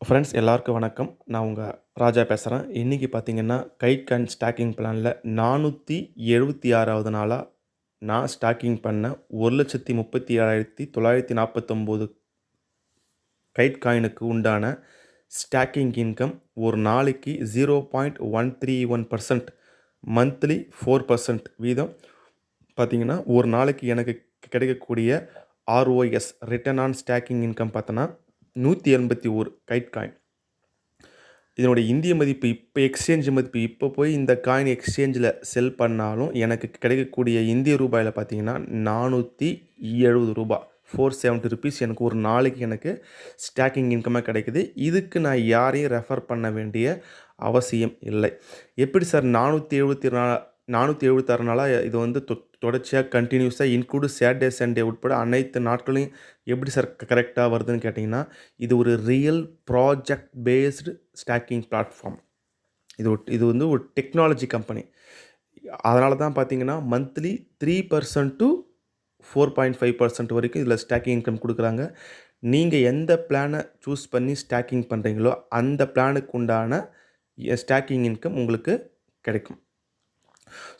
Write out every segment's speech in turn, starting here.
Friends எல்லாருக்கும் வணக்கம். நான் உங்கள் ராஜா பேசுகிறேன் இன்றைக்கி பார்த்தீங்கன்னா கைட் அண்ட் ஸ்டாக்கிங் பிளானில் நானூற்றி எழுபத்தி ஆறாவது நாளாக நான் ஸ்டாக்கிங் பண்ண ஒரு லட்சத்தி முப்பத்தி ஏழாயிரத்தி தொள்ளாயிரத்தி நாற்பத்தொம்போது கைட் காயினுக்கு உண்டான ஸ்டாக்கிங் இன்கம் ஒரு நாளைக்கு zero point one three one percent monthly four percent வீதம். பார்த்திங்கன்னா ஒரு நாளைக்கு எனக்கு கிடைக்கக்கூடிய ROS return on staking income பார்த்தோன்னா நூற்றி எண்பத்தி ஒரு கைட் காயின் இதனுடைய இந்திய மதிப்பு இப்போ எக்ஸ்சேஞ்ச் மதிப்பு. இப்போ போய் இந்த காயின் எக்ஸ்சேஞ்சில் செல் பண்ணாலும் எனக்கு கிடைக்கக்கூடிய இந்திய ரூபாயில் பார்த்தீங்கன்னா நானூற்றி எழுபது ரூபா. ஃபோர் செவன்ட்டி ருபீஸ் எனக்கு ஒரு நாளைக்கு எனக்கு ஸ்டாக்கிங் இன்கமாக கிடைக்குது. இதுக்கு நான் யாரையும் ரெஃபர் பண்ண வேண்டிய அவசியம் இல்லை. எப்படி சார் நானூற்றி எழுபத்தி நா நானூற்றி எழுபத்தாறு நாளாக இது வந்து தொ தொடர்ச்சியாக கண்டினியூஸாக இன்க்ளூடு சாட்டர்டே சண்டே உட்பட அனைத்து நாட்களையும் எப்படி சார் கரெக்டாக வருதுன்னு கேட்டிங்கன்னா இது ஒரு real project based staking platform இது ஒரு இது வந்து ஒரு டெக்னாலஜி கம்பெனி அதனால தான் பார்த்தீங்கன்னா monthly three percent to four point five percent வரைக்கும் இதில் ஸ்டாக்கிங் இன்கம் கொடுக்குறாங்க. நீங்கள் எந்த பிளானை சூஸ் பண்ணி ஸ்டாக்கிங் பண்ணுறீங்களோ அந்த பிளானுக்கு உண்டான ஸ்டாக்கிங் இன்கம் உங்களுக்கு கிடைக்கும்.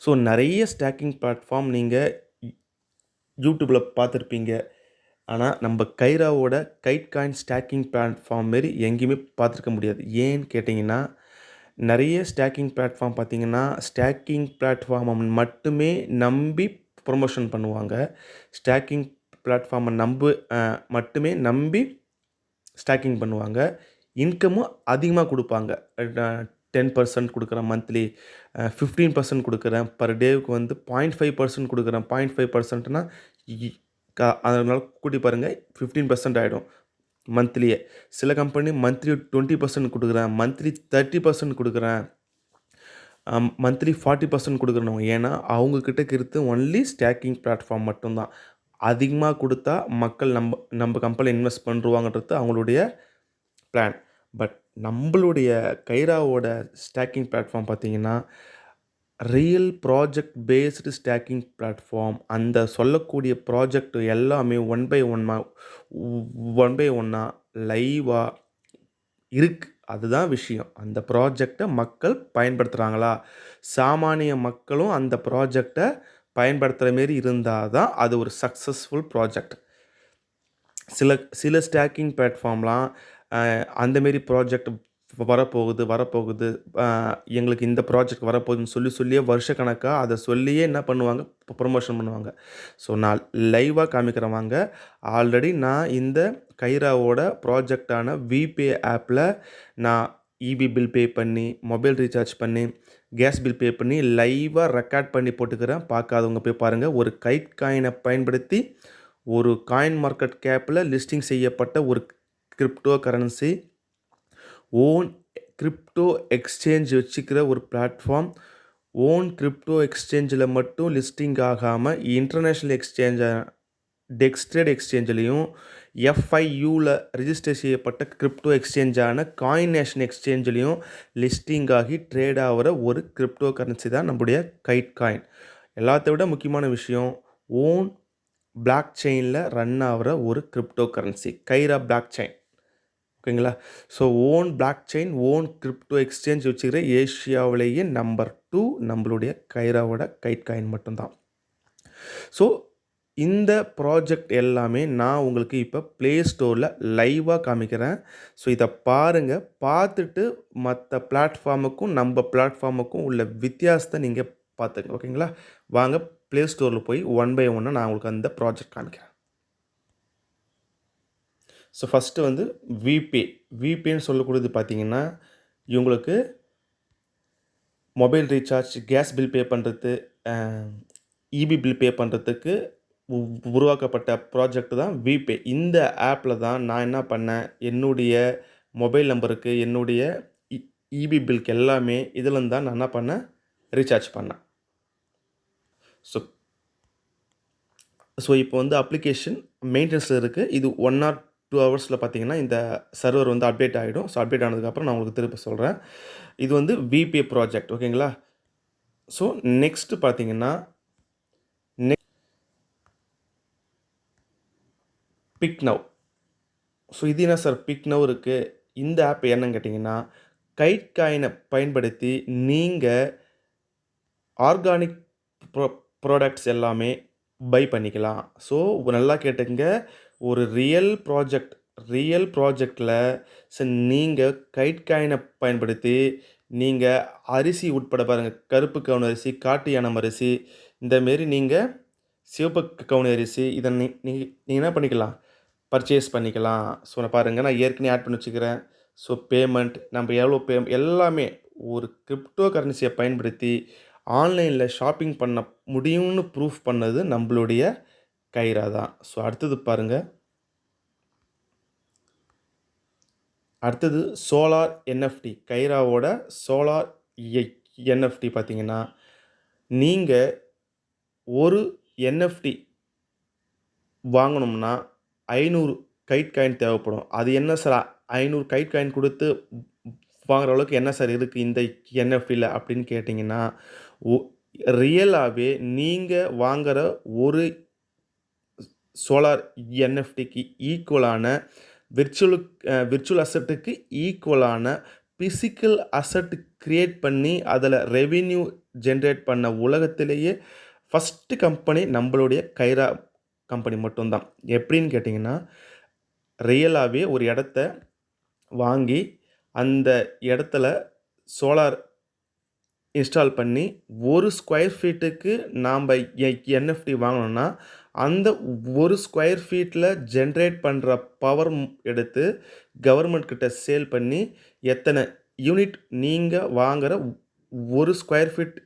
ஸோ நிறைய ஸ்டாக்கிங் பிளாட்ஃபார்ம் நீங்கள் யூடியூப்பில் பார்த்துருப்பீங்க. ஆனால் நம்ம கைராவோட கைட் காயின் ஸ்டாக்கிங் பிளாட்ஃபார்ம் மாரி எங்கேயுமே பார்த்துருக்க முடியாது. ஏன்னு கேட்டிங்கன்னா நிறைய ஸ்டாக்கிங் பிளாட்ஃபார்ம் பார்த்தீங்கன்னா ஸ்டாக்கிங் பிளாட்ஃபார்மை மட்டுமே நம்பி ப்ரொமோஷன் பண்ணுவாங்க. ஸ்டாக்கிங் பிளாட்ஃபார்மை நம்பு மட்டுமே நம்பி ஸ்டாக்கிங் பண்ணுவாங்க. இன்கமும் அதிகமாக கொடுப்பாங்க. டென் பர்சன்ட் கொடுக்குறேன் மந்த்லி ஃபிஃப்டீன் பர்சன்ட் கொடுக்குறேன். பர் டேவுக்கு வந்து பாயிண்ட் ஃபைவ் பர்சன்ட் கொடுக்குறேன். பாயிண்ட் ஃபைவ் பர்சன்ட்னா அதனால் கூட்டி பாருங்கள் ஃபிஃப்டீன் பர்சன்ட் ஆகிடும் மந்த்லியே சில கம்பெனி மந்த்லி டுவெண்ட்டி பர்சன்ட் கொடுக்குறேன் மந்த்லி தேர்ட்டி பர்சன்ட் கொடுக்குறேன் மந்த்லி ஃபார்ட்டி பர்சன்ட் கொடுக்குறணும் ஏன்னா அவங்கக்கிட்ட இருக்கிறது ஒன்லி ஸ்டாக்கிங் பிளாட்ஃபார்ம் மட்டும்தான். அதிகமாக கொடுத்தா மக்கள் நம்ம நம்ம கம்பெனியில் இன்வெஸ்ட் பண்ணுருவாங்கன்றது அவங்களுடைய பிளான் பட் நம்மளுடைய கைராவோட ஸ்டாக்கிங் பிளாட்ஃபார்ம் பார்த்தீங்கன்னா real project based staking platform அந்த சொல்லக்கூடிய ப்ராஜெக்ட் எல்லாமே ஒன் பை ஒன்னா ஒன் பை ஒன்னாக லைவாக இருக்குது அதுதான் விஷயம். அந்த ப்ராஜெக்டை மக்கள் பயன்படுத்துகிறாங்களா சாமானிய மக்களும் அந்த ப்ராஜெக்டை பயன்படுத்துகிற மாரி இருந்தால் தான் அது ஒரு சக்ஸஸ்ஃபுல் ப்ராஜெக்ட் சில சில ஸ்டாக்கிங் பிளாட்ஃபார்ம்லாம் அந்தமாரி ப்ராஜெக்ட் வரப்போகுது வரப்போகுது. எங்களுக்கு இந்த ப்ராஜெக்ட் வரப்போகுதுன்னு சொல்லி சொல்லியே வருஷக்கணக்காக அதை சொல்லியே என்ன பண்ணுவாங்க? ப்ரொமோஷன் பண்ணுவாங்க. ஸோ நான் லைவாக காமிக்கிறவாங்க ஆல்ரெடி நான் இந்த கைராவோட ப்ராஜெக்டான விபே ஆப்பில் நான் இபி பில் பே பண்ணி மொபைல் ரீசார்ஜ் பண்ணி கேஸ் பில் பே பண்ணி லைவாக ரெக்கார்ட் பண்ணி போட்டுக்கிறேன். பார்க்காதவங்க போய் பாருங்கள் ஒரு கைட் காயினை பயன்படுத்தி ஒரு காயின் மார்க்கெட் கேப்பில் லிஸ்டிங் செய்யப்பட்ட ஒரு crypto currency own crypto exchange வச்சுக்கிற ஒரு பிளாட்ஃபார்ம் ஓன் கிரிப்டோ எக்ஸ்சேஞ்சில் மட்டும் லிஸ்டிங் ஆகாமல் இன்டர்நேஷ்னல் எக்ஸ்சேஞ்சை டெக்ஸ்ட்ரேட் எக்ஸ்சேஞ்சிலையும் எஃப்ஐயூவில் ரிஜிஸ்டர் செய்யப்பட்ட கிரிப்டோ எக்ஸ்சேஞ்சான காயின் நேஷன் எக்ஸ்சேஞ்சிலையும் லிஸ்டிங் ஆகி ட்ரேட் ஆகிற ஒரு கிரிப்டோ கரன்சி தான் நம்முடைய கைட் காயின் எல்லாத்த விட முக்கியமான விஷயம் ஓன் பிளாக் செயினில் ரன் ஆகிற ஒரு crypto currency Kaira block chain ஓகேங்களா? So own blockchain own crypto exchange வச்சுக்கிற ஏஷியாவிலேயே நம்பர் டூ நம்மளுடைய கைராவோட கைட் காயின் மட்டும்தான். ஸோ இந்த ப்ராஜெக்ட் எல்லாமே நான் உங்களுக்கு இப்போ ப்ளே ஸ்டோரில் லைவாக காமிக்கிறேன். ஸோ இதை பாருங்கள் பார்த்துட்டு மற்ற பிளாட்ஃபார்முக்கும் நம்ம பிளாட்ஃபார்முக்கும் உள்ள வித்தியாசத்தை நீங்கள் பார்த்துங்க ஓகேங்களா? வாங்க ப்ளே ஸ்டோரில் போய் ஒன் பை ஒன்னாக நான் உங்களுக்கு அந்த ப்ராஜெக்ட் காமிக்கிறேன். ஸோ ஃபஸ்ட்டு வந்து விபே விபேன்னு சொல்லக்கூடியது பார்த்தீங்கன்னா இவங்களுக்கு mobile recharge gas bill pay பண்ணுறது இபி பில் பே பண்ணுறதுக்கு உருவாக்கப்பட்ட ப்ராஜெக்ட் தான் விபே இந்த ஆப்பில் தான் நான் என்ன பண்ணேன்? என்னுடைய மொபைல் நம்பருக்கு என்னுடைய இபி பில்க்கு எல்லாமே இதில் தான் நான் என்ன பண்ணேன்? ரீசார்ஜ் பண்ணேன். ஸோ ஸோ இப்போ வந்து அப்ளிகேஷன் மெயின்டெனன்ஸில் இருக்குது இது ஒன் ஆர் டூ ஹவர்ஸில் பார்த்தீங்கன்னா இந்த சர்வர் வந்து அப்டேட் ஆகிடும் ஸோ அப்டேட் ஆனதுக்கப்புறம் நான் உங்களுக்கு திருப்பி சொல்கிறேன் இது வந்து விபிஏ ப்ராஜெக்ட் ஓகேங்களா ஸோ நெக்ஸ்ட்டு பார்த்தீங்கன்னா நெக் பிக் நவ் ஸோ இது என்ன சார் பிக் நவ் இருக்குது இந்த ஆப் என்னன்னு கேட்டிங்கன்னா, கைட் காயினை பயன்படுத்தி நீங்கள் ஆர்கானிக் ப்ரோ ப்ராடக்ட்ஸ் எல்லாமே பை பண்ணிக்கலாம். ஸோ நல்லா கேட்டுங்க ஒரு ரியல் ப்ராஜெக்ட் ரியல் ப்ராஜெக்டில் நீங்கள் நீங்க கைட் காயினை பயன்படுத்தி நீங்கள் அரிசி உட்பட பாருங்கள் கருப்பு கவுனி அரிசி, காட்டு யானம் அரிசி இந்த மாரி சிவப்பு கவுனி அரிசி இதை நீ நீங்கள் என்ன பண்ணிக்கலாம்? பர்ச்சேஸ் பண்ணிக்கலாம். ஸோ பாருங்கள் நான் ஏற்கனவே ஆட் பண்ணி வச்சுக்கிறேன். ஸோ பேமெண்ட் நம்ம எவ்வளோ பே எல்லாமே ஒரு கிரிப்டோ கரன்சியை பயன்படுத்தி ஆன்லைனில் ஷாப்பிங் பண்ண முடியும்னு ப்ரூஃப் பண்ணது நம்மளுடைய கைரா தான். ஸோ அடுத்தது பாருங்கள் அடுத்தது சோலார் என்எஃப்டி கைராவோட சோலார் என்எஃப்டி பார்த்தீங்கன்னா, நீங்கள் ஒரு என்எஃப்டி வாங்கணும்னா ஐநூறு கைட் காயின் தேவைப்படும். அது என்ன சார் ஐநூறு கைட் காயின் கொடுத்து வாங்குற அளவுக்கு என்ன சார் இருக்குது இந்த என்எஃப்டியில் அப்படின்னு கேட்டிங்கன்னா ஒ நீங்கள் வாங்குகிற ஒரு சோலார் என்எஃப்டிக்கு ஈக்குவலான விர்ச்சுவல் விர்ச்சுவல் அசெட்டுக்கு ஈக்குவலான ஃபிசிக்கல் அசட் க்ரியேட் பண்ணி அதில் ரெவின்யூ ஜென்ரேட் பண்ண உலகத்திலேயே ஃபஸ்ட்டு கம்பெனி நம்மளுடைய கைரா கம்பெனி மட்டும்தான். எப்படின்னு கேட்டிங்கன்னா ரியலாகவே ஒரு இடத்த வாங்கி அந்த இடத்துல சோலார் இன்ஸ்டால் பண்ணி ஒரு ஸ்கொயர் ஃபீட்டுக்கு நாம் எ என்எஃப்டி வாங்கினோன்னா அந்த ஒரு ஸ்கொயர் ஃபீட்டில் ஜென்ரேட் பண்ணுற பவர் எடுத்து கவர்மெண்ட் கிட்ட சேல் பண்ணி எத்தனை யூனிட் நீங்கள் வாங்குகிற ஒரு ஸ்கொயர் ஃபீட்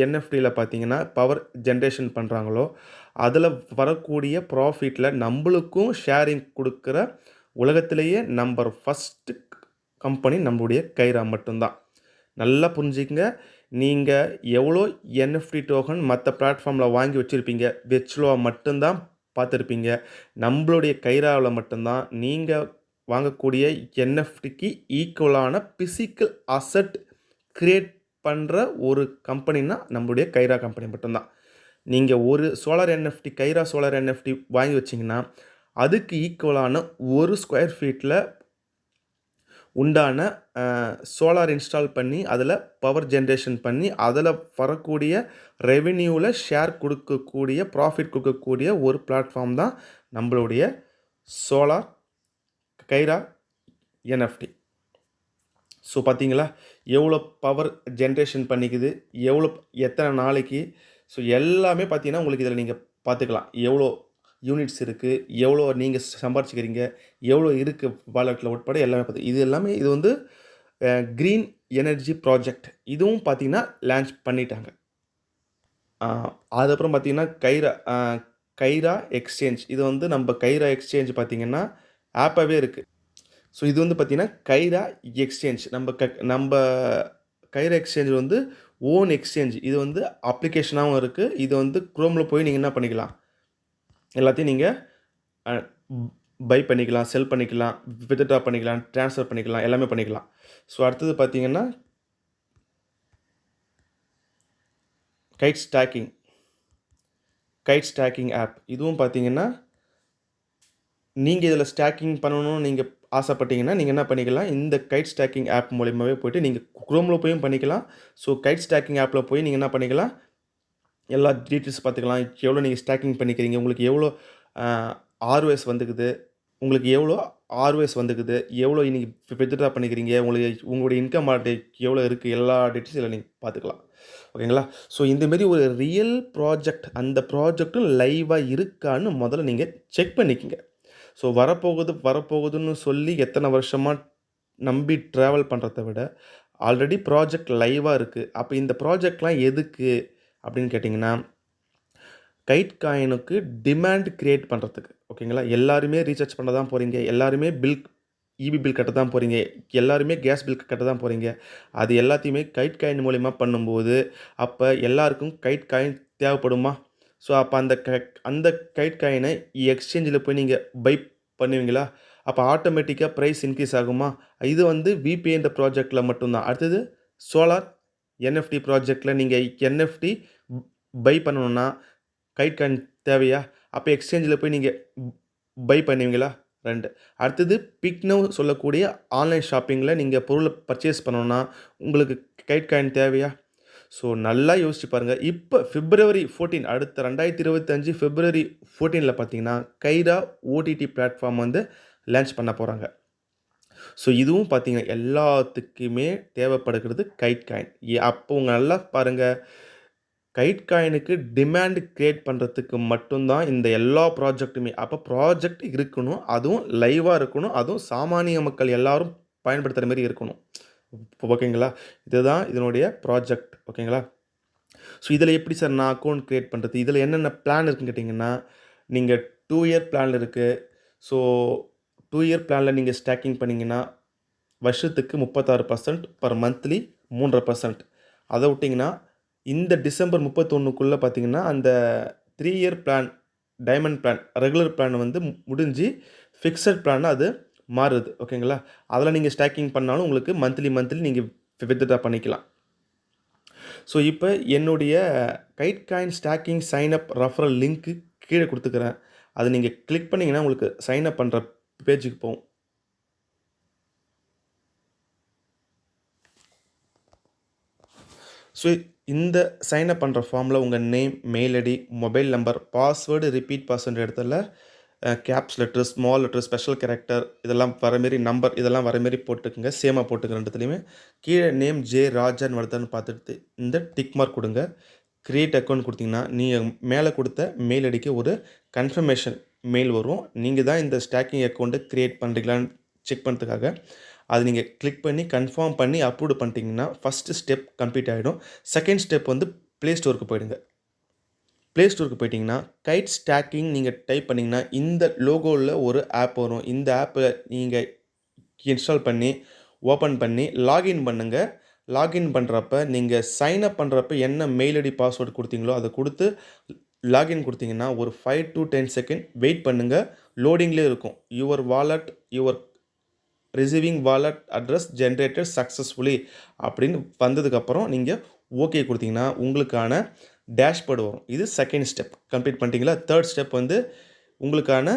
என்எஃப்டியில் பார்த்தீங்கன்னா, பவர் ஜென்ரேஷன் பண்ணுறாங்களோ அதில் வரக்கூடிய ப்ராஃபிட்டில் நம்மளுக்கும் ஷேரிங் கொடுக்குற உலகத்திலேயே நம்பர் ஃபஸ்ட்டு கம்பெனி நம்மளுடைய கைரா மட்டும்தான் நல்லா புரிஞ்சுக்கங்க. நீங்கள் எவ்வளோ என்எஃப்டி டோக்கன் மற்ற பிளாட்ஃபார்மில் வாங்கி வச்சிருப்பீங்க. விர்ச்சுவலா மட்டும்தான் பார்த்துருப்பீங்க நம்மளுடைய கைராவில் மட்டும்தான் நீங்கள் வாங்கக்கூடிய என்எஃப்டிக்கு ஈக்குவலான பிசிக்கல் அசெட் க்ரியேட் பண்ணுற ஒரு கம்பெனின்னா நம்மளுடைய கைரா கம்பெனி மட்டும்தான் நீங்கள் ஒரு solar NFT Kaira solar NFT வாங்கி வச்சிங்கன்னா அதுக்கு ஈக்குவலான ஒரு ஸ்கொயர் ஃபீட்டில் உண்டான சோலார் இன்ஸ்டால் பண்ணி அதில் பவர் ஜென்ரேஷன் பண்ணி அதில் வரக்கூடிய ரெவென்யூவில் ஷேர் கொடுக்கக்கூடிய ப்ராஃபிட் கொடுக்கக்கூடிய ஒரு பிளாட்ஃபார்ம் தான் நம்மளுடைய சோலார் கைரா என்எஃப்டி. ஸோ பார்த்தீங்களா? எவ்வளோ பவர் ஜென்ரேஷன் பண்ணிக்குது. எவ்வளோ எத்தனை நாளைக்கு. ஸோ எல்லாமே பார்த்தீங்கன்னா, உங்களுக்கு இதில் நீங்கள் பார்த்துக்கலாம். எவ்வளோ யூனிட்ஸ் இருக்குது எவ்வளோ நீங்கள் சம்பாரிச்சிக்கிறீங்க எவ்வளோ இருக்குது வாலெட்டில் உட்பட எல்லாமே பார்த்து இது எல்லாமே இது வந்து க்ரீன் எனர்ஜி ப்ராஜெக்ட். இதுவும் பார்த்தீங்கன்னா, லான்ச் பண்ணிட்டாங்க. அதுக்கப்புறம் பார்த்தீங்கன்னா, கைரா கைரா எக்ஸ்சேஞ்ச். இது வந்து நம்ம கைரா எக்ஸ்சேஞ்ச் பார்த்தீங்கன்னா, ஆப்பாகவே இருக்குது ஸோ இது வந்து பார்த்திங்கன்னா கைரா எக்ஸ்சேஞ்ச். நம்ம க நம்ம கைரா எக்ஸ்சேஞ்ச் வந்து ஓன் எக்ஸ்சேஞ்ச். இது வந்து அப்ளிகேஷனாகவும் இருக்குது இது வந்து குரோமில் போய் நீங்கள் என்ன பண்ணிக்கலாம்? எல்லாத்தையும் நீங்கள் பை பண்ணிக்கலாம், செல் பண்ணிக்கலாம், வித்ட்ரா பண்ணிக்கலாம், ட்ரான்ஸ்ஃபர் பண்ணிக்கலாம், எல்லாமே பண்ணிக்கலாம். ஸோ அடுத்தது பார்த்தீங்கன்னா kite staking. Kite staking app. இதுவும் பார்த்தீங்கன்னா நீங்கள் இதில் ஸ்டாக்கிங் பண்ணணும்னு நீங்கள் ஆசைப்பட்டீங்கன்னா, நீங்கள் என்ன பண்ணிக்கலாம், இந்த கைட் ஸ்டாக்கிங் ஆப் மூலியமாகவே போய்ட்டு நீங்கள் குரோமில் போயும் பண்ணிக்கலாம். ஸோ கைட் ஸ்டாக்கிங் ஆப்பில் போய் நீங்கள் என்ன பண்ணிக்கலாம், எல்லா டீட்டெயில்ஸ் பார்த்துக்கலாம். எவ்வளோ நீங்கள் ஸ்டாக்கிங் பண்ணிக்கிறீங்க. உங்களுக்கு எவ்வளோ அ ஆர்ஓஎஸ் வந்துக்குது. உங்களுக்கு எவ்வளோ ஆர்ஓஎஸ் வந்துக்குது. எவ்வளோ இன்றைக்கி வித்ட்ரா பண்ணிக்கிறீங்க. உங்களுக்கு உங்களுடைய இன்கம் ஆல்ரெடி எவ்வளோ இருக்குது எல்லா டீட்டெயில்ஸும் இதில் நீங்கள் பார்த்துக்கலாம். ஓகேங்களா? ஸோ இந்த மாரி ஒரு ரியல் ப்ராஜெக்ட் அந்த ப்ராஜெக்ட்டும் லைவாக இருக்கான்னு முதல்ல நீங்கள் செக் பண்ணிக்கோங்க ஸோ வரப்போகுது வரப்போகுதுன்னு சொல்லி எத்தனை வருஷமாக நம்பி ட்ராவல் பண்ணுறத விட, ஆல்ரெடி ப்ராஜெக்ட் லைவாக இருக்குது அப்போ இந்த ப்ராஜெக்ட்லாம் எதுக்கு அப்படின்னு கேட்டிங்கன்னா கைட் காயினுக்கு டிமாண்ட் க்ரியேட் பண்ணுறதுக்கு ஓகேங்களா? எல்லாருமே ரீசார்ஜ் பண்ண தான் போகிறீங்க எல்லாருமே பில் ஈபி பில் கட்ட தான் போகிறீங்க எல்லாருமே கேஸ் பில் கட்ட தான் போகிறீங்க அது எல்லாத்தையுமே கைட் காயின் மூலிமா பண்ணும்போது, அப்போ எல்லாருக்கும் கைட் காயின் தேவைப்படுமா? ஸோ அப்போ அந்த க அந்த கைட் காயினை எக்ஸ்சேஞ்சில் போய் நீங்கள் பை பண்ணுவீங்களா? அப்போ ஆட்டோமேட்டிக்காக ப்ரைஸ் இன்க்ரீஸ் ஆகுமா? இது வந்து விபிஎன்ற ப்ராஜெக்ட்ல மட்டும் தான். அடுத்தது சோலார் என்எஃப்டி ப்ராஜெக்டில் நீங்கள் என்எஃப்டி பை பண்ணணுன்னா கைட் காயின் தேவையா? அப்போ எக்ஸ்சேஞ்சில் போய் நீங்கள் பை பண்ணுவீங்களா? ரெண்டு அடுத்தது பிக்னவ் சொல்லக்கூடிய ஆன்லைன் ஷாப்பிங்கில் நீங்கள் பொருளை பர்ச்சேஸ் பண்ணணுன்னா உங்களுக்கு கைட் காயின் தேவையா ஸோ நல்லா யோசிச்சு பாருங்கள் இப்போ ஃபிப்ரவரி ஃபோர்டீன் அடுத்த ரெண்டாயிரத்தி இருபத்தஞ்சு ஃபிப்ரவரி ஃபோர்டீனில் பார்த்தீங்கன்னா கைரா ஓடிடி பிளாட்ஃபார்ம் வந்து லான்ச் பண்ண போகிறாங்க ஸோ இதுவும் பார்த்தீங்கன்னா எல்லாத்துக்குமே தேவைப்படுகிறது கைட் காயின் அப்போ உங்கள் நல்லா பாருங்கள் கைட் காயினுக்கு டிமாண்ட் க்ரியேட் பண்ணுறதுக்கு மட்டும்தான் இந்த எல்லா ப்ராஜெக்ட்டுமே அப்போ ப்ராஜெக்ட் இருக்கணும் அதுவும் லைவாக இருக்கணும் அதுவும் சாமானிய மக்கள் எல்லாரும் பயன்படுத்துகிற மாதிரி இருக்கணும். ஓகேங்களா? இதுதான் இதனுடைய ப்ராஜெக்ட் ஓகேங்களா? ஸோ இதில் எப்படி சார் நான் அக்கௌண்ட் க்ரியேட் பண்ணுறது இதில் என்னென்ன பிளான் இருக்குன்னு கேட்டிங்கன்னா நீங்கள் டூ இயர் பிளான் இருக்குது ஸோ டூ இயர் பிளானில் நீங்கள் ஸ்டாக்கிங் பண்ணிங்கன்னா வருஷத்துக்கு முப்பத்தாறு பர்சன்ட் பர் மந்த்லி மூன்றரை பர்சன்ட் அதை விட்டிங்கன்னா இந்த டிசம்பர் முப்பத்தொன்றுக்குள்ளே பார்த்தீங்கன்னா அந்த three year plan diamond plan regular plan வந்து முடிஞ்சு ஃபிக்ஸட் பிளான் அது மாறுது ஓகேங்களா அதில் நீங்கள் ஸ்டாக்கிங் பண்ணாலும் உங்களுக்கு மந்த்லி மந்த்லி நீங்கள் வித்ட்ரா பண்ணிக்கலாம். ஸோ இப்போ என்னுடைய kite coin staking sign up referral link கீழே கொடுத்துக்கிறேன். அதை நீங்கள் கிளிக் பண்ணிங்கன்னா உங்களுக்கு சைன் அப் பண்ணுற பேஜுக்கு போகும் ஸோ இந்த சைனப் பண்ணுற ஃபார்மில் உங்கள் name mail ID mobile number password repeat password இடத்துல caps letter small letter special character இதெல்லாம் வர மாரி நம்பர் இதெல்லாம் வர மாரி போட்டுக்குங்க. சேமாக போட்டுக்க ரெண்டுத்துலேயுமே கீழே நேம் ஜே ராஜான்னு வருதான்னு பார்த்துட்டு இந்த டிக் மார்க் கொடுங்க. க்ரியேட் அக்கௌண்ட் கொடுத்தீங்கன்னா நீங்கள் மேலே கொடுத்த மெயில் ஐடிக்கு ஒரு கன்ஃபர்மேஷன் மெயில் வரும். நீங்கள் தான் இந்த ஸ்டாக்கிங் அக்கௌண்ட்டை க்ரியேட் பண்ணுறீங்களான்னு செக் பண்ணுறதுக்காக அது நீங்கள் கிளிக் பண்ணி கன்ஃபார்ம் பண்ணி அப்லோடு பண்ணிட்டீங்கன்னா ஃபஸ்ட்டு ஸ்டெப் கம்ப்ளீட் ஆகிடும் செகண்ட் ஸ்டெப் வந்து ப்ளே ஸ்டோருக்கு போயிடுங்க. ப்ளே ஸ்டோருக்கு போயிட்டிங்கன்னா கைட் ஸ்டாக்கிங் நீங்கள் டைப் பண்ணிங்கன்னா இந்த லோகோவில் ஒரு ஆப் வரும். இந்த ஆப்பை நீங்கள் இன்ஸ்டால் பண்ணி ஓப்பன் பண்ணி லாகின் பண்ணுங்கள் லாகின் பண்ணுறப்ப நீங்கள் சைன் அப் பண்ணுறப்ப என்ன மெயில் ஐடி பாஸ்வேர்டு கொடுத்தீங்களோ அதை கொடுத்து லாகின் கொடுத்தீங்கன்னா ஒரு five to ten second wait பண்ணுங்கள் லோடிங்லேயே இருக்கும். Your wallet your receiving wallet address generated successfully அப்படின்னு வந்ததுக்கப்புறம் நீங்கள் ஓகே கொடுத்தீங்கன்னா உங்களுக்கான டேஷ்போர்டு வரும். இது செகண்ட் ஸ்டெப் கம்ப்ளீட் பண்ணிட்டீங்களா? தேர்ட் ஸ்டெப் வந்து உங்களுக்கான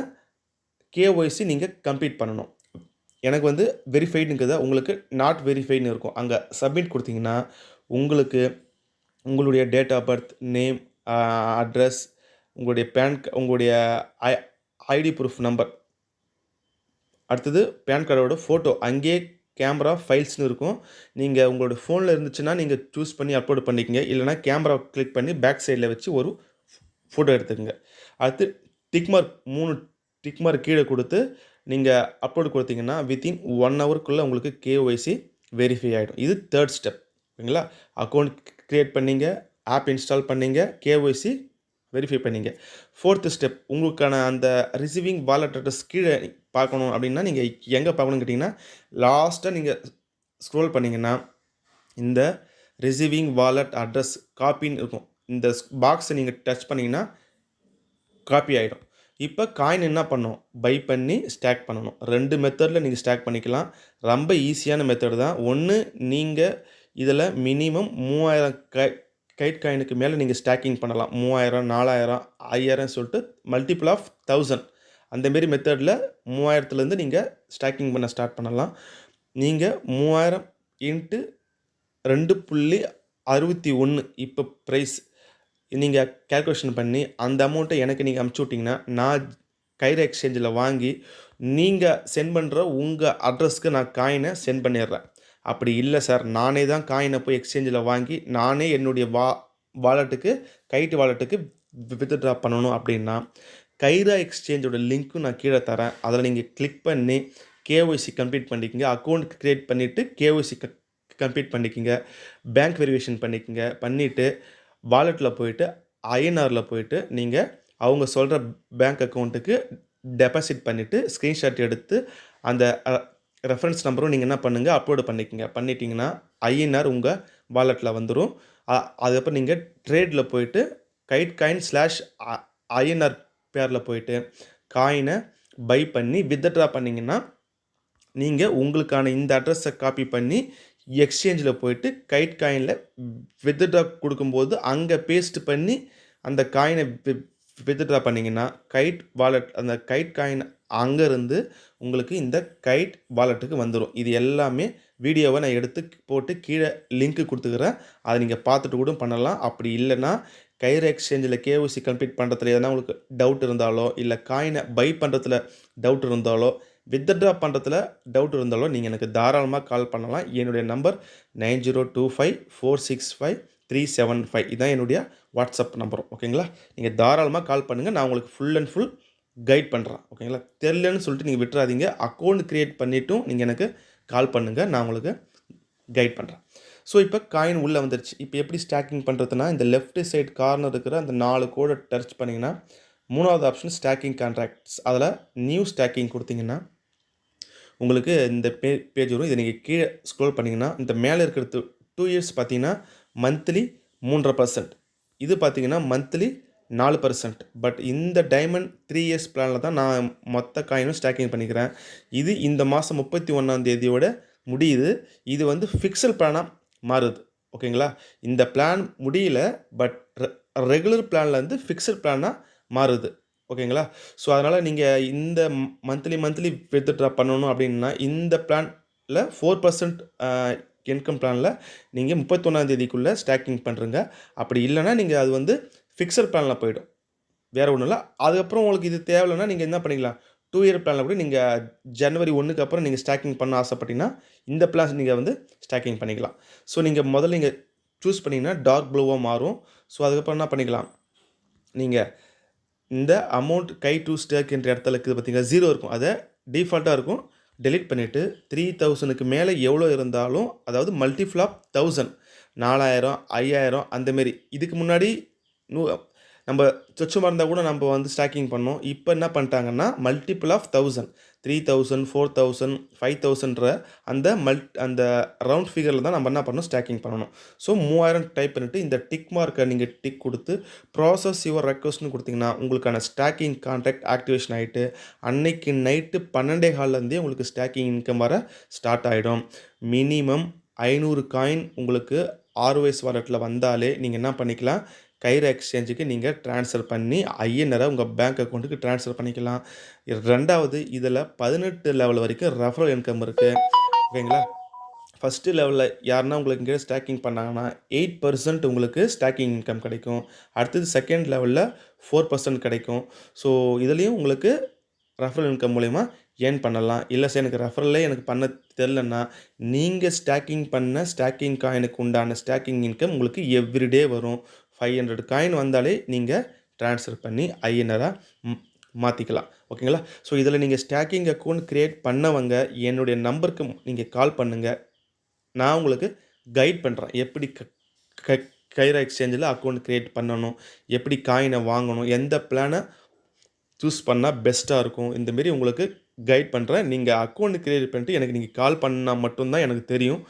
கேஒய்சி நீங்கள் கம்ப்ளீட் பண்ணணும். எனக்கு வந்து வெரிஃபைடுங்கிறத உங்களுக்கு நாட் வெரிஃபைடுன்னு இருக்கும். அங்கே சப்மிட் கொடுத்தீங்கன்னா உங்களுக்கு உங்களுடைய date of birth name address உங்களுடைய பேன் உங்களுடைய ஐ ஐடி ப்ரூஃப் நம்பர் அடுத்தது பேன் கார்டோட ஃபோட்டோ அங்கேயே கேமரா ஃபைல்ஸ்னு இருக்கும். நீங்கள் உங்களோட ஃபோனில் இருந்துச்சுன்னா நீங்கள் சூஸ் பண்ணி அப்லோட் பண்ணிக்கங்க. இல்லைனா கேமரா கிளிக் பண்ணி பேக் சைடில் வச்சு ஒரு ஃபோட்டோ எடுத்துக்கோங்க. அடுத்து டிக் மார்க் மூணு டிக் மார்க் கீழே கொடுத்து நீங்கள் அப்லோட் கொடுத்தீங்கன்னா வித்தின் ஒன் ஹவருக்குள்ளே உங்களுக்கு கேஒய்சி வெரிஃபை ஆகிடும் இது தேர்ட் ஸ்டெப் ஓகேங்களா அக்கௌண்ட் க்ரியேட் பண்ணிங்க. ஆப் இன்ஸ்டால் பண்ணீங்க கேஒய்சி வெரிஃபை பண்ணீங்க. ஃபோர்த்து ஸ்டெப் உங்களுக்கான அந்த ரிசீவிங் வாலெட் அட்ரஸ் கீழே பார்க்கணும் அப்படின்னா நீங்கள் எங்கே பார்க்கணும்னு கேட்டிங்கன்னா லாஸ்ட்டாக நீங்கள் ஸ்க்ரோல் பண்ணிங்கன்னா இந்த ரிசீவிங் வாலெட் அட்ரஸ் காப்பின்னு இருக்கும். இந்த பாக்ஸை நீங்கள் டச் பண்ணிங்கன்னா காப்பி ஆகிடும் இப்போ காயின் என்ன பண்ணும் பை பண்ணி ஸ்டாக் பண்ணணும். ரெண்டு மெத்தடில் நீங்கள் ஸ்டாக் பண்ணிக்கலாம். ரொம்ப ஈஸியான மெத்தடு தான். ஒன்று நீங்கள் இதில் மினிமம் மூவாயிரம் க கைட் காயினுக்கு மேலே நீங்கள் ஸ்டாக்கிங் பண்ணலாம். மூவாயிரம் நாலாயிரம் ஐயாயிரம் சொல்லிட்டு மல்டிபிள் ஆஃப் தௌசண்ட் அந்தமாரி மெத்தடில் மூவாயிரத்துலேருந்து நீங்கள் ஸ்டாக்கிங் பண்ண ஸ்டார்ட் பண்ணலாம். நீங்கள் மூவாயிரம் இன்ட்டு ரெண்டு புள்ளி அறுபத்தி ஒன்று இப்போ ப்ரைஸ் நீங்கள் கேல்குலேஷன் பண்ணி அந்த அமௌண்ட்டை எனக்கு நீங்கள் அமுச்சு விட்டிங்கன்னா நான் கைர எக்ஸ்சேஞ்சில் வாங்கி நீங்கள் சென்ட் பண்ணுற உங்கள் அட்ரஸ்க்கு நான் காயினை சென்ட் பண்ணிடுறேன். அப்படி இல்லை சார் நானே தான் காயினை போய் எக்ஸ்சேஞ்சில் வாங்கி நானே என்னுடைய வா வாலெட்டுக்கு கைட்டு வாலெட்டுக்கு வித்ட்ரா பண்ணணும் அப்படின்னா கைரா எக்ஸ்சேஞ்சோட லிங்க்கும் நான் கீழே தரேன். அதில் நீங்கள் கிளிக் பண்ணி கேஒய்சி கம்ப்ளீட் பண்ணிக்கிங்க. அக்கௌண்ட் க்ரியேட் பண்ணிவிட்டு கேஒய்சி க கம்ப்ளீட் பண்ணிக்கிங்க. பேங்க் வெரிஃபிகேஷன் பண்ணிக்கிங்க. பண்ணிவிட்டு வாலெட்டில் போயிட்டு ஐஎன்ஆரில் போயிட்டு நீங்கள் அவங்க சொல்கிற பேங்க் அக்கௌண்ட்டுக்கு டெபாசிட் பண்ணிவிட்டு ஸ்க்ரீன்ஷாட் எடுத்து அந்த ரெஃபரன்ஸ் நம்பரும் நீங்கள் என்ன பண்ணுங்கள் அப்லோடு பண்ணிக்கோங்க. பண்ணிட்டீங்கன்னா ஐஎன்ஆர் உங்கள் வாலெட்டில் வந்துடும் அதுக்கப்புறம் நீங்கள் ட்ரேடில் போயிட்டு கைட் காயின் ஸ்லாஷ் ஐஎன்ஆர் பேரில் போயிட்டு காயினை பை பண்ணி வித்ட்ரா பண்ணிங்கன்னா நீங்கள் உங்களுக்கான இந்த அட்ரஸை காப்பி பண்ணி எக்ஸ்சேஞ்சில் போயிட்டு கைட் காயினில் வித்ட்ரா கொடுக்கும்போது அங்கே பேஸ்ட் பண்ணி அந்த காயினை வித்ட்ரா பண்ணிங்கன்னா கைட் வாலெட் அந்த கைட் காயின் அங்கேருந்து உங்களுக்கு இந்த கைட் வாலெட்டுக்கு வந்துடும் இது எல்லாமே வீடியோவை நான் எடுத்து போட்டு கீழே லிங்க்கு கொடுத்துக்கிறேன். அதை நீங்கள் பார்த்துட்டு கூட பண்ணலாம். அப்படி இல்லைன்னா கைர் எக்ஸ்சேஞ்சில் கேஓசி கம்ப்ளீட் பண்ணுறதுல எதனா உங்களுக்கு டவுட் இருந்தாலோ இல்லை காயினை பை பண்ணுறதுல டவுட் இருந்தாலோ வித்ட்ரா பண்ணுறதுல டவுட் இருந்தாலோ நீங்கள் எனக்கு தாராளமாக கால் பண்ணலாம். என்னுடைய number nine zero two five four six five three seven five இதான் என்னுடைய வாட்ஸ்அப் நம்பரும் ஓகேங்களா? நீங்கள் தாராளமாக கால் பண்ணுங்கள் நான் உங்களுக்கு ஃபுல் அண்ட் ஃபுல் கைட் பண்ணுறேன் ஓகேங்களா? தெரிலன்னு சொல்லிட்டு நீங்கள் விட்டுறாதீங்க. அக்கௌண்ட் க்ரியேட் பண்ணிவிட்டும் நீங்கள் எனக்கு கால் பண்ணுங்கள் நான் உங்களுக்கு கைட் பண்ணுறேன் ஸோ இப்போ காயின் உள்ளே வந்துருச்சு. இப்போ எப்படி ஸ்டாக்கிங் பண்ணுறதுனா இந்த லெஃப்ட் சைடு கார்னர் இருக்கிற அந்த நாலு கோடை டச் பண்ணிங்கன்னா மூணாவது ஆப்ஷன் ஸ்டாக்கிங் கான்ட்ராக்ட்ஸ் அதில் நியூ ஸ்டாக்கிங் கொடுத்தீங்கன்னா உங்களுக்கு இந்த பே பேஜ் வரும். இதை நீங்கள் கீழே ஸ்க்ரோல் பண்ணிங்கன்னா இந்த மேலே இருக்கிறது டூ இயர்ஸ் பார்த்தீங்கன்னா மந்த்லி மூன்றரை பர்சன்ட் இது பார்த்தீங்கன்னா மந்த்லி நாலு பர்சன்ட் பட் இந்த டைமண்ட் த்ரீ இயர்ஸ் பிளானில் தான் நான் மொத்த காயினும் ஸ்டாக்கிங் பண்ணிக்கிறேன். இது இந்த மாதம் முப்பத்தி ஒன்றாம் தேதியோட முடியுது. இது வந்து ஃபிக்ஸல் பிளானாக மாறுது. ஓகேங்களா? இந்த பிளான் முடியல பட் ரெகுலர் பிளான்லேருந்து ஃபிக்ஸட் பிளானாக மாறுது. ஓகேங்களா? ஸோ அதனால் நீங்கள் இந்த மந்த்லி மந்த்லி வித்ட்ரா பண்ணணும் அப்படின்னா இந்த பிளானில் ஃபோர் பர்சன்ட் இன்கம் பிளானில் நீங்கள் முப்பத்தொன்னாந்தேதிக்குள்ளே ஸ்டாக்கிங் பண்ணுறங்க அப்படி இல்லைன்னா நீங்கள் அது வந்து ஃபிக்ஸட் பிளானில் போயிடும். வேறு ஒன்றும் இல்லை. அதுக்கப்புறம் உங்களுக்கு இது தேவையில்லைன்னா நீங்கள் என்ன பண்ணிக்கலாம்? டூ இயர் பிளானில் கூட நீங்கள் ஜனவரி ஒன்றுக்கு அப்புறம் நீங்கள் ஸ்டாக்கிங் பண்ண ஆசைப்பட்டீங்கன்னா இந்த பிளான் நீங்கள் வந்து ஸ்டாக்கிங் பண்ணிக்கலாம். ஸோ நீங்கள் முதல்ல நீங்கள் சூஸ் பண்ணிங்கன்னா டார்க் ப்ளூவாக மாறும். ஸோ அதுக்கப்புறம் என்ன பண்ணிக்கலாம்? நீங்கள் இந்த அமௌண்ட் கை டூ ஸ்டாக் என்ற இடத்துல இருக்குது பார்த்தீங்கன்னா ஜீரோ இருக்கும். அதை டிஃபால்ட்டாக இருக்கும். டெலிட் பண்ணிவிட்டு த்ரீ தௌசண்ட்க்கு மேலே எவ்வளோ இருந்தாலும் அதாவது மல்டிஃப்ளாப் தௌசண்ட் நாலாயிரம் ஐயாயிரம் அந்தமாரி இதுக்கு முன்னாடி நூ நம்ம சொச்சமாக இருந்தால் கூட நம்ம வந்து ஸ்டாக்கிங் பண்ணோம். இப்போ என்ன பண்ணிட்டாங்கன்னா multiple of thousand three thousand four thousand five தௌசண்ட்ற அந்த மல் அந்த ரவுண்ட் ஃபிகரில் தான் நம்ம என்ன பண்ணணும்? ஸ்டாக்கிங் பண்ணணும். ஸோ மூவாயிரம் டைப் பண்ணிவிட்டு இந்த டிக் மார்க்கை நீங்கள் டிக் கொடுத்து ப்ராசஸ் யுவர் ரெக்வஸ்ட்னு கொடுத்தீங்கன்னா உங்களுக்கான ஸ்டாக்கிங் கான்ட்ராக்ட் ஆக்டிவேஷன் ஆகிட்டு அன்னைக்கு நைட்டு பன்னெண்டே ஹாலிலேருந்தே உங்களுக்கு ஸ்டாக்கிங் இன்கம் வர ஸ்டார்ட் ஆகிடும் மினிமம் ஐநூறு காயின் உங்களுக்கு ஆர்ஒஎஸ் வாலெட்டில் வந்தாலே நீங்கள் என்ன பண்ணிக்கலாம்? கைர் எக்ஸ்சேஞ்சுக்கு நீங்கள் ட்ரான்ஸ்ஃபர் பண்ணி ஐஎன்ஆரை உங்கள் பேங்க் அக்கௌண்ட்டுக்கு ட்ரான்ஸ்ஃபர் பண்ணிக்கலாம். ரெண்டாவது இதில் பதினெட்டு லெவல் வரைக்கும் ரெஃபரல் இன்கம் இருக்குது ஓகேங்களா? ஃபஸ்ட்டு லெவலில் யாருன்னா உங்களுக்கு இங்கே ஸ்டாக்கிங் பண்ணாங்கன்னா எயிட் பர்சன்ட் உங்களுக்கு ஸ்டாக்கிங் இன்கம் கிடைக்கும். அடுத்தது செகண்ட் லெவலில் ஃபோர் பர்சன்ட் கிடைக்கும். ஸோ இதுலேயும் உங்களுக்கு ரெஃபரல் இன்கம் மூலிமா ஏர்ன் பண்ணலாம். இல்லை சார் எனக்கு ரெஃபரலே எனக்கு பண்ண தெரிலன்னா நீங்கள் ஸ்டாக்கிங் பண்ண ஸ்டாக்கிங் காயினுக்கு உண்டான ஸ்டாக்கிங் இன்கம் உங்களுக்கு எவ்ரிடே வரும். ஃபைவ் ஹண்ட்ரட் காயின் வந்தாலே நீங்கள் ட்ரான்ஸ்ஃபர் பண்ணி ஐஎன்ஆராக மாற்றிக்கலாம் ஓகேங்களா? ஸோ இதில் நீங்கள் ஸ்டாக்கிங் அக்கௌண்ட் க்ரியேட் பண்ணவங்க என்னுடைய நம்பருக்கு நீங்கள் கால் பண்ணுங்கள் நான் உங்களுக்கு கைட் பண்ணுறேன் எப்படி க கைரா எக்ஸ்சேஞ்சில் அக்கௌண்ட் க்ரியேட் பண்ணணும்? எப்படி காயினை வாங்கணும்? எந்த பிளானை சூஸ் பண்ணால் பெஸ்ட்டாக இருக்கும்? இந்தமாரி உங்களுக்கு கைட் பண்ணுறேன் நீங்கள் அக்கௌண்ட் க்ரியேட் பண்ணிட்டு எனக்கு நீங்கள் கால் பண்ணால் மட்டும்தான் எனக்கு தெரியும்.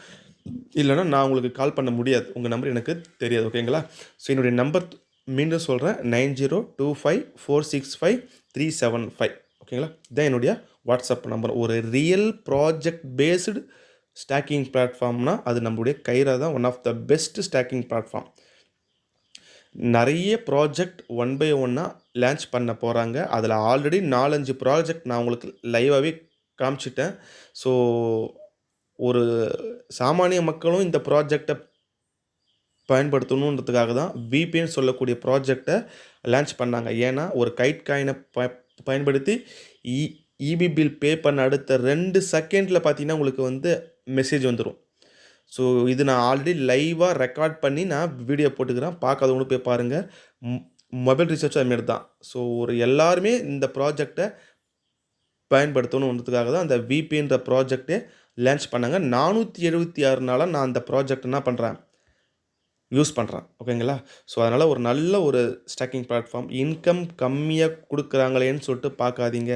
இல்லைன்னா நான் உங்களுக்கு கால் பண்ண முடியாது. உங்கள் நம்பர் எனக்கு தெரியாது ஓகேங்களா ஸோ என்னுடைய நம்பர் மீண்டும் சொல்கிறேன் nine zero two five four six five three seven five ஓகேங்களா இதுதான் என்னுடைய வாட்ஸ்அப் நம்பர் ஒரு ரியல் ப்ராஜெக்ட் பேஸ்டு ஸ்டாக்கிங் பிளாட்ஃபார்ம்னா அது நம்மளுடைய கைரா தான் one of the best staking platform நிறைய ப்ராஜெக்ட் ஒன் பை ஒன்னாக லான்ச் பண்ண போகிறாங்க அதில் ஆல்ரெடி நாலஞ்சு ப்ராஜெக்ட் நான் உங்களுக்கு லைவாகவே காமிச்சிட்டேன். ஸோ ஒரு சாமானிய மக்களும் இந்த ப்ராஜெக்டை பயன்படுத்தணுன்றதுக்காக தான் விபின்னு சொல்லக்கூடிய ப்ராஜெக்டை லான்ச் பண்ணாங்க. ஏன்னா ஒரு கைட் காயினை ப பயன்படுத்தி இ இபி பில் பே பண்ண அடுத்த ரெண்டு செகண்டில் பார்த்தீங்கன்னா உங்களுக்கு வந்து மெசேஜ் வந்துடும் ஸோ இது நான் ஆல்ரெடி லைவாக ரெக்கார்ட் பண்ணி நான் வீடியோ போட்டுக்கிறேன். பார்க்காதவங்களும் போய் பாருங்கள் மொபைல் ரிசர்ச் அதுமாரி தான். ஸோ ஒரு எல்லாருமே இந்த ப்ராஜெக்டை பயன்படுத்தணுன்றதுக்காக தான் அந்த விபின்ற ப்ராஜெக்டே லான்ச் பண்ணாங்க. நானூற்றி எழுபத்தி ஆறு நாளாக நான் அந்த ப்ராஜெக்ட் என்ன பண்ணுறேன் யூஸ் பண்ணுறேன் ஓகேங்களா ஸோ அதனால் ஒரு நல்ல ஒரு ஸ்டாக்கிங் பிளாட்ஃபார்ம் இன்கம் கம்மியாக கொடுக்குறாங்களேன்னு சொல்லிட்டு பார்க்காதீங்க.